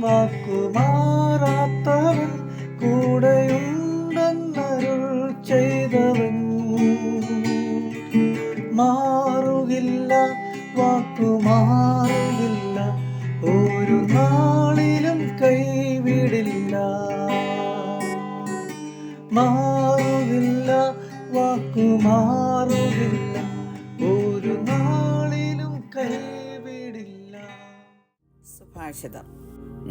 വാക്കുമാറാത്തവൻ കൂടെയുണ്ടെന്നരുൾ ചെയ്തവൻ. മാറുകില്ല വാക്കുമാറുകില്ല ഒരു നാളിലും കൈവിടില്ല. മാറുകില്ല വാക്കുമാറുകില്ല സുഭാഷിതം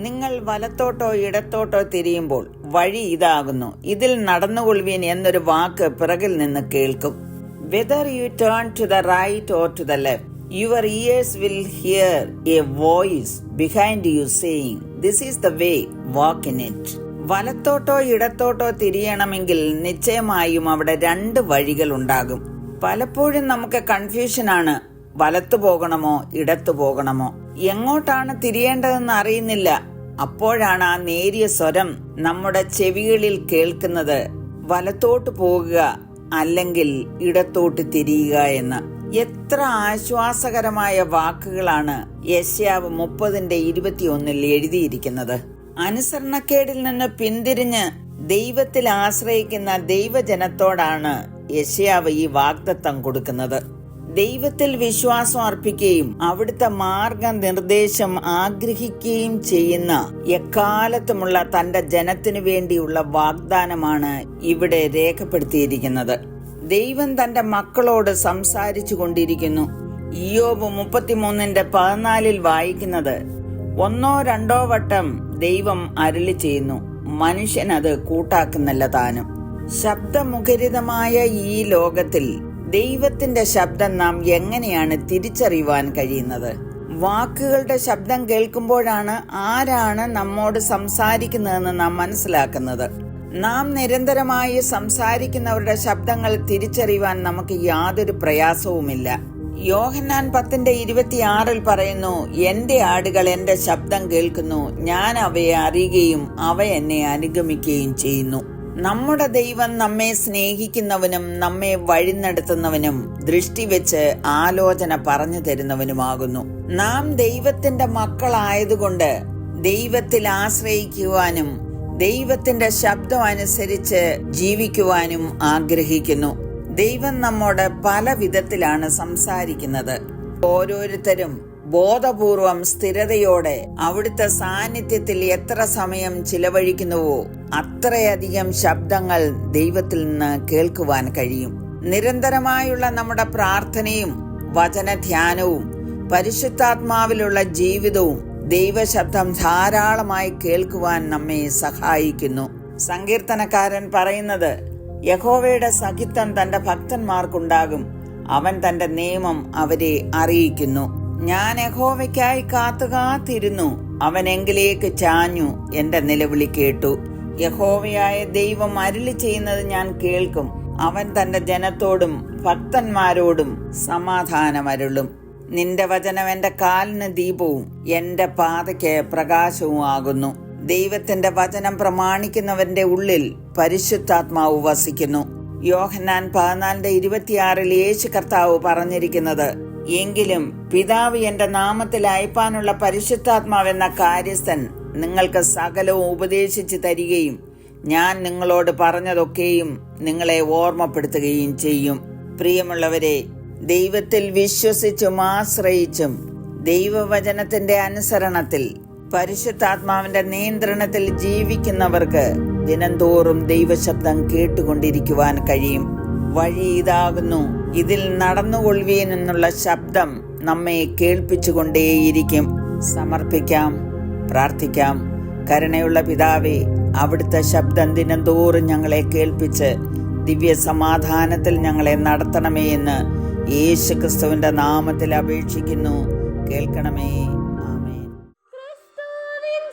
നിങ്ങൾ വലത്തോട്ടോ ഇടത്തോട്ടോ തിരിയുമ്പോൾ വഴി ഇതാകുന്നു. ഇതിൽ നടന്നുകൊള്ളുവീൻ എന്നൊരു വാക്ക് പിറകിൽ നിന്ന് കേൾക്കും. Whether you turn to the right or to the left your ears will hear a voice behind you saying this is the way walk in it വലത്തോട്ടോ ഇടത്തോട്ടോ തിരിയണമെങ്കിൽ നിശ്ചയമായും അവിടെ രണ്ട് വഴികൾ ഉണ്ടാകും. പലപ്പോഴും നമുക്ക് കൺഫ്യൂഷനാണ് വലത്തു പോകണമോ ഇടത്തു പോകണമോ. എങ്ങോട്ടാണ് തിരിയേണ്ടതെന്ന് അറിയുന്നില്ല. അപ്പോഴാണ് ആ നേരിയ സ്വരം നമ്മുടെ ചെവികളിൽ കേൾക്കുന്നത്. വലത്തോട്ട് പോകുക അല്ലെങ്കിൽ ഇടത്തോട്ട് തിരിയുക എന്ന്. എത്ര ആശ്വാസകരമായ വാക്കുകളാണ് യശ്യാവ് മുപ്പതിന്റെ ഇരുപത്തിയൊന്നിൽ എഴുതിയിരിക്കുന്നത്. അനുസരണക്കേടിൽ നിന്ന് പിന്തിരിഞ്ഞ് ദൈവത്തിൽ ആശ്രയിക്കുന്ന ദൈവജനത്തോടാണ് യശ്യാവ് ഈ വാഗ്ദത്തം കൊടുക്കുന്നത്. ദൈവത്തിൽ വിശ്വാസം അർപ്പിക്കുകയും അവിടുത്തെ മാർഗനിർദ്ദേശം ആഗ്രഹിക്കുകയും ചെയ്യുന്ന എക്കാലത്തുമുള്ള തന്റെ ജനത്തിനു വേണ്ടിയുള്ള വാഗ്ദാനമാണ് ഇവിടെ രേഖപ്പെടുത്തിയിരിക്കുന്നത്. ദൈവം തന്റെ മക്കളോട് സംസാരിച്ചു കൊണ്ടിരിക്കുന്നു. ഇയോബ് മുപ്പത്തിമൂന്നിന്റെ പതിനാലിൽ വായിക്കുന്നത് ഒന്നോ രണ്ടോ വട്ടം ദൈവം അരുളി ചെയ്യുന്നു മനുഷ്യൻ അത് കൂട്ടാക്കുന്നില്ല താനും. ശബ്ദമുഖരിതമായ ഈ ലോകത്തിൽ ദൈവത്തിന്റെ ശബ്ദം നാം എങ്ങനെയാണ് തിരിച്ചറിയുവാൻ കഴിയുന്നത്? വാക്കുകളുടെ ശബ്ദം കേൾക്കുമ്പോഴാണ് ആരാണ് നമ്മോട് സംസാരിക്കുന്നതെന്ന് നാം മനസ്സിലാക്കുന്നത്. നാം നിരന്തരമായി സംസാരിക്കുന്നവരുടെ ശബ്ദങ്ങൾ തിരിച്ചറിയുവാൻ നമുക്ക് യാതൊരു പ്രയാസവുമില്ല. യോഹന്നാൻ പത്തിന്റെ ഇരുപത്തിയാറിൽ പറയുന്നു എന്റെ ആടുകൾ എന്റെ ശബ്ദം കേൾക്കുന്നു. ഞാൻ അവയെ അറിയുകയും അവ എന്നെ അനുഗമിക്കുകയും ചെയ്യുന്നു. നമ്മുടെ ദൈവം നമ്മെ സ്നേഹിക്കുന്നവനും നമ്മെ വഴിനടത്തുന്നവനും ദൃഷ്ടി വെച്ച് ആലോചന പറഞ്ഞു തരുന്നവനുമാകുന്നു. നാം ദൈവത്തിന്റെ മക്കളായതുകൊണ്ട് ദൈവത്തിൽ ആശ്രയിക്കുവാനും ദൈവത്തിന്റെ ശബ്ദം അനുസരിച്ച് ജീവിക്കുവാനും ആഗ്രഹിക്കുന്നു. ദൈവം നമ്മോട് പല വിധത്തിലാണ് സംസാരിക്കുന്നത്. ഓരോരുത്തരും ബോധപൂർവം സ്ഥിരതയോടെ അവിടുത്തെ സാന്നിധ്യത്തിൽ എത്ര സമയം ചിലവഴിക്കുന്നുവോ അത്രയധികം ശബ്ദങ്ങൾ ദൈവത്തിൽ നിന്ന് കേൾക്കുവാൻ കഴിയും. നിരന്തരമായുള്ള നമ്മുടെ പ്രാർത്ഥനയും വചനധ്യാനവും പരിശുദ്ധാത്മാവിലുള്ള ജീവിതവും ദൈവശബ്ദം ധാരാളമായി കേൾക്കുവാൻ നമ്മെ സഹായിക്കുന്നു. സങ്കീർത്തനക്കാരൻ പറയുന്നത് യഹോവയുടെ സഹിത്വം തന്റെ ഭക്തന്മാർക്കുണ്ടാകും. അവൻ തന്റെ നിയമം അവരെ അറിയിക്കുന്നു. ഞാൻ യഹോവയ്ക്കായി കാത്തുകാത്തിരുന്നു. അവൻ എങ്കിലേക്ക് ചാഞ്ഞു. എന്റെ നിലവിളി കേട്ടു. യഹോവയായ ദൈവം അരുളി ചെയ്യുന്നത് ഞാൻ കേൾക്കും. അവൻ തന്റെ ജനത്തോടും ഭക്തന്മാരോടും സമാധാനമരുളും. നിന്റെ വചനം എന്റെ കാലിന് ദീപവും എന്റെ പാതയ്ക്ക് പ്രകാശവും ആകുന്നു. ദൈവത്തിന്റെ വചനം പ്രമാണിക്കുന്നവന്റെ ഉള്ളിൽ പരിശുദ്ധാത്മാവ് വസിക്കുന്നു. യോഹന്നാൻ പതിനാലിന്റെ ഇരുപത്തിയാറിൽ യേശു കർത്താവ് പറഞ്ഞിരിക്കുന്നത് എങ്കിലും പിതാവ് എന്റെ നാമത്തിൽ അയപ്പാനുള്ള പരിശുദ്ധാത്മാവെന്ന കാര്യസ്ഥൻ നിങ്ങൾക്ക് സകലവും ഉപദേശിച്ചു തരികയും ഞാൻ നിങ്ങളോട് പറഞ്ഞതൊക്കെയും നിങ്ങളെ ഓർമ്മപ്പെടുത്തുകയും ചെയ്യും. പ്രിയമുള്ളവരെ ദൈവത്തിൽ വിശ്വസിച്ചും ആശ്രയിച്ചും ദൈവവചനത്തിന്റെ അനുസരണത്തിൽ പരിശുദ്ധാത്മാവിന്റെ നിയന്ത്രണത്തിൽ ജീവിക്കുന്നവർക്ക് ദിനംതോറും ദൈവശബ്ദം കേട്ടുകൊണ്ടിരിക്കുവാൻ കഴിയും. വഴി ഇതാകുന്നു ഇതിൽ നടന്നുകൊള്ളുവീൻ എന്നുള്ള ശബ്ദം നമ്മെ കേൾപ്പിച്ചുകൊണ്ടേയിരിക്കും. സമർപ്പിക്കാം പ്രാർത്ഥിക്കാം. കരുണയുള്ള പിതാവേ അവിടുത്തെ ശബ്ദം ദിനംതോറും ഞങ്ങളെ കേൾപ്പിച്ച് ദിവ്യ സമാധാനത്തിൽ ഞങ്ങളെ നടത്തണമേ എന്ന് യേശു ക്രിസ്തുവിന്റെ നാമത്തിൽ അപേക്ഷിക്കുന്നു. കേൾക്കണമേ. ആമേൻ. ക്രിസ്തുവിൻ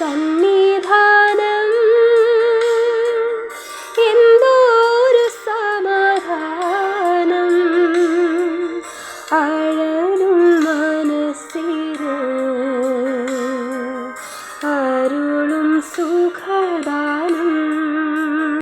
സന്നിധാനം. എന്തോരു സമാധാനം. ആ